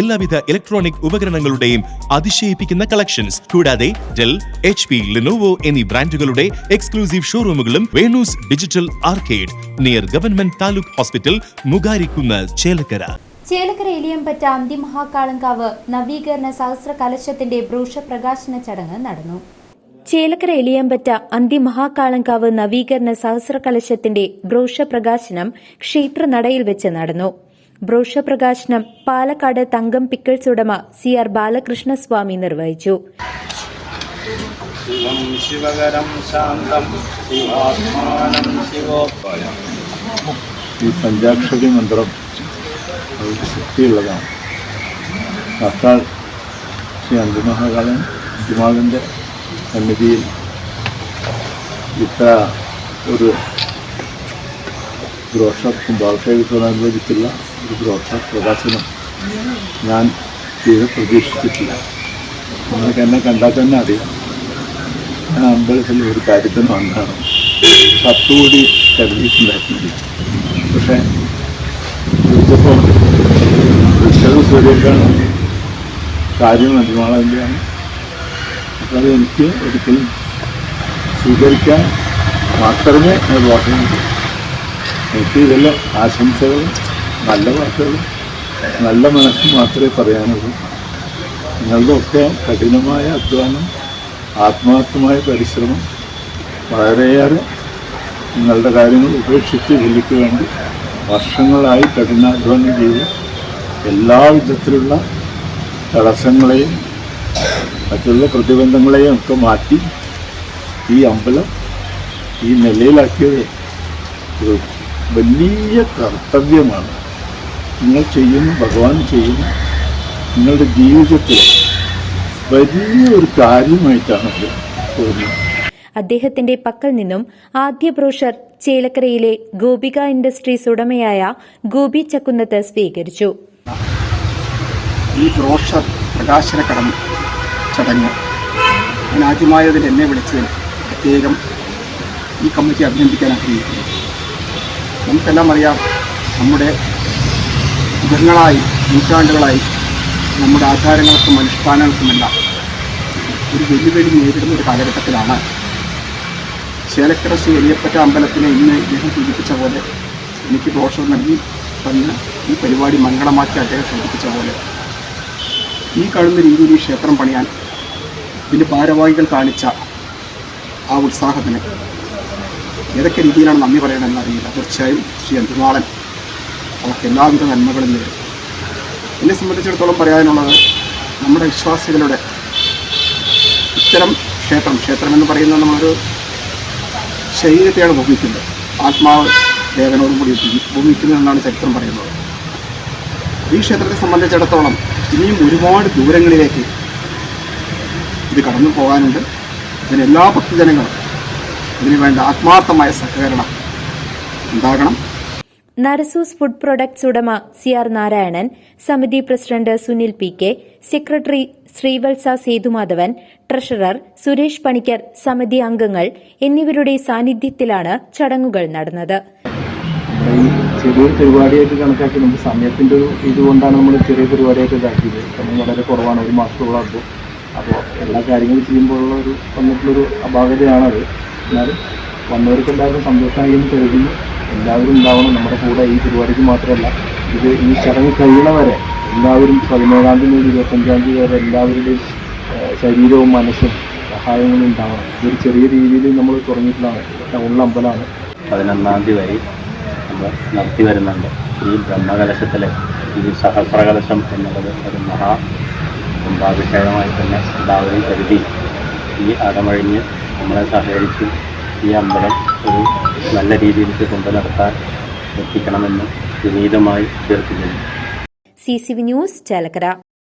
എല്ലാവിധ ഇലക്ട്രോണിക് ഉപകരണങ്ങളുടെയും അതിശയിപ്പിക്കുന്ന കളക്ഷൻസ് കൂടാതെ ഡെൽ എച്ച് പി ലിനോവോ എന്നീ ബ്രാൻഡുകളുടെ exclusive ഷോറൂമുകളും Venus digital arcade near government taluk hospital Mugarikkunnu Chelakkara. Chelakkara Iliyampatta Anthimahakalankavu നവീകരണ സഹസ്ര കലശത്തിന്റെ ബ്രൂഷ പ്രകാശന ചടങ്ങ് നടന്നു. ചേലക്കര എലിയമ്പറ്റ അന്തിമഹാകാളങ്കാവ് നവീകരണ സഹസ്ര കലശത്തിന്റെ ബ്രോഷ പ്രകാശനം ക്ഷേത്രനടയിൽ വെച്ച് നടന്നു. ബ്രോഷ പ്രകാശനം പാലക്കാട് തങ്കം പിക്കിൾസ് ഉടമ സി ആർ ബാലകൃഷ്ണസ്വാമി നിർവഹിച്ചു. ശിവം ശിവകരം ശാന്തം ശിവാത്മാനം ശിവോപായ. ഈ പഞ്ചാക്ഷരി മന്ത്രം അവർക്ക് ശക്തിയുള്ളതാണ്. സാക്ഷാൽ ശ്രീ അന്തിമഹാകാലൻ അന്തിമാവിന്റെ സന്നിധിയിൽ ഇത്ര ഒരു ബ്രോഷർ കുംഭാഭിഷേകത്തോടനുബന്ധിച്ചുള്ള ഒരു ബ്രോഷർ പ്രകാശനം. ഞാൻ തീരെ പ്രതീക്ഷിച്ചിട്ടില്ല. നിങ്ങൾക്ക് എന്നെ കണ്ടാൽ തന്നെ അറിയാം. ഞാൻ അമ്പലത്തിൽ ഒരു കാര്യത്തിന് വന്നതാണ്. പത്ത് കോടി കരുതിയിട്ടുണ്ടായിരുന്നില്ല പക്ഷേ വിളിച്ചപ്പോൾ വിളിച്ചത് സൂര്യക്കാണ് കാര്യം അഭിമാളതിന്റെയാണ് അപ്പോൾ അത് എനിക്ക് ഒരിക്കലും സ്വീകരിക്കാൻ മാത്രമേ ഞാൻ വാക്കുന്നുള്ളൂ എനിക്ക് ഇതെല്ലാം ആശംസകളും നല്ല വാക്കുകളും. നല്ല മനസ്സും മാത്രമേ പറയാനുള്ളൂ. നിങ്ങളുടെ ഒക്കെ കഠിനമായ അധ്വാനം ആത്മാർത്ഥമായ പരിശ്രമം വളരെയേറെ നിങ്ങളുടെ കാര്യങ്ങൾ ഉപേക്ഷിച്ച് ജോലിക്ക് വേണ്ടി വർഷങ്ങളായി കഠിനാധ്വാനം ചെയ്ത് എല്ലാ വിധത്തിലുള്ള തടസ്സങ്ങളെയും മറ്റുള്ള പ്രതിബന്ധങ്ങളെയും ഒക്കെ മാറ്റി ഈ അമ്പലം ഈ നിലയിലാക്കിയത് ഒരു വലിയ കർത്തവ്യമാണ്. നിങ്ങൾ ചെയ്യുന്നു ഭഗവാൻ ചെയ്യുന്നു നിങ്ങളുടെ ജീവിതത്തിൽ വലിയ ഒരു കാര്യമായിട്ടാണ് അത് തോന്നുന്നത് അദ്ദേഹത്തിന്റെ പക്കൽ നിന്നും ആദ്യ ബ്രോഷർ ചേലക്കരയിലെ ഗോപിക ഇൻഡസ്ട്രീസ് ഉടമയായ ഗോപി ചക്കുന്നത്ത് സ്വീകരിച്ചു. ഈ ബ്രോഷർ പ്രകാശന കടന്ന് ചടങ്ങ് ഞാൻ ആദ്യമായതിൽ എന്നെ വിളിച്ചതിൽ പ്രത്യേകം ഈ കമ്മിറ്റി അഭിനന്ദിക്കാൻ ആഗ്രഹിക്കുന്നു. നമുക്കെല്ലാം അറിയാം നമ്മുടെ യുഗങ്ങളായി നൂറ്റാണ്ടുകളായി നമ്മുടെ ആചാരങ്ങൾക്കും അനുഷ്ഠാനങ്ങൾക്കുമെല്ലാം ഒരു വെല്ലുവിളി നേരിടുന്ന ഒരു കാലഘട്ടത്തിലാണ്. ചേലക്കര ശ്രീ എലിയപ്പറ്റ അമ്പലത്തിനെ ഇന്ന് ഇദ്ദേഹം സൂചിപ്പിച്ച പോലെ എനിക്ക് ബ്രോഷർ നൽകി തന്ന് ഈ പരിപാടി മംഗളമാക്കി അദ്ദേഹം സൂചിപ്പിച്ച പോലെ. ഈ കാണുന്ന രീതിയിൽ ഈ ക്ഷേത്രം പണിയാൻ ഇതിന്റെ ഭാരവാഹികൾ കാണിച്ച ആ ഉത്സാഹത്തിന് ഏതൊക്കെ രീതിയിലാണ് നന്ദി പറയണമെന്ന് അറിയില്ല. തീർച്ചയായും ശ്രീ അന്തിമാളൻ അവർക്ക് എല്ലാവിധ നന്മകളും നേരും എന്നെ സംബന്ധിച്ചിടത്തോളം പറയാനുള്ളത് നമ്മുടെ വിശ്വാസികളുടെ ഇത്തരം ക്ഷേത്രം ക്ഷേത്രം എന്ന് പറയുന്നത് നമ്മളൊരു ശരീരത്തെയാണ് ഭൂമിക്കുന്നത്. ആത്മാവ് ദേവനോടും കൂടി ഭൂമിക്കുന്നു എന്നാണ് ചരിത്രം പറയുന്നത്. ഈ ക്ഷേത്രത്തെ സംബന്ധിച്ചിടത്തോളം ഇനിയും ഒരുപാട് ദൂരങ്ങളിലേക്ക് ഇത് കടന്നു പോകാനുണ്ട്. ഇതിന് എല്ലാ ഭക്തജനങ്ങളും ഇതിനു വേണ്ട ആത്മാർത്ഥമായ സഹകരണം ഉണ്ടാകണം. നരസൂസ് ഫുഡ് പ്രൊഡക്ട്സ് ഉടമ സി ആർ നാരായണൻ സമിതി president Sunil P K secretary Sreevatsa Sethumadhavan treasurer Suresh Panicker സമിതി അംഗങ്ങൾ എന്നിവരുടെ സാന്നിധ്യത്തിലാണ് ചടങ്ങുകൾ നടന്നത്. ചെറിയൊരു പരിപാടിയായിട്ട് കണക്കാക്കി നമുക്ക് സമയത്തിന്റെ ഒരു ഇതുകൊണ്ടാണ് നമ്മൾ ചെറിയ പരിപാടിയായിട്ട് ഇതാക്കിയത്. സമയം വളരെ കുറവാണ് ഒരു മാസത്തോളാകുമ്പോൾ അപ്പോൾ എല്ലാ കാര്യങ്ങളും ചെയ്യുമ്പോഴുള്ള ഒരു വന്നിട്ടുള്ളൊരു അപാകതയാണത്. എന്നാലും വന്നവർക്ക് എല്ലാവർക്കും സന്തോഷമായി എന്ന് കരുതുന്നു. എല്ലാവരും ഉണ്ടാവണം. നമ്മുടെ കൂടെ ഈ പരിപാടിക്ക് മാത്രമല്ല ഇത് ഈ ചടങ്ങ് കഴിയണവരെ എല്ലാവരും പതിനേഴാം തീയതി മുതൽ ഇരുപത്തഞ്ചാം തീയതി വരെ എല്ലാവരുടെയും ശരീരവും മനസ്സും സഹായങ്ങളും ഉണ്ടാവണം. ഇതൊരു ചെറിയ രീതിയിൽ നമ്മൾ തുടങ്ങിയിട്ടുള്ളതാണ്. ടൗണിലെ അമ്പലമാണ്. പതിനൊന്നാം തീയതി വരെ നമ്മൾ നടത്തി വരുന്നുണ്ട്. ഈ ബ്രഹ്മകലശത്തിലെ ഈ സഹസ്രകലശം എന്നുള്ളത് ഒരു മഹാ കുംഭാഭിഷേകമായി തന്നെ എല്ലാവരും കരുതി ഈ അടമഴിഞ്ഞ് നമ്മളെ സഹകരിച്ച് ഈ അമ്പലം ഒരു നല്ല രീതിയിലേക്ക് കൊണ്ടു നടത്താൻ എത്തിക്കണമെന്ന് വിനീതമായി അഭ്യർത്ഥിക്കുന്നു. C C V news Chelakkara.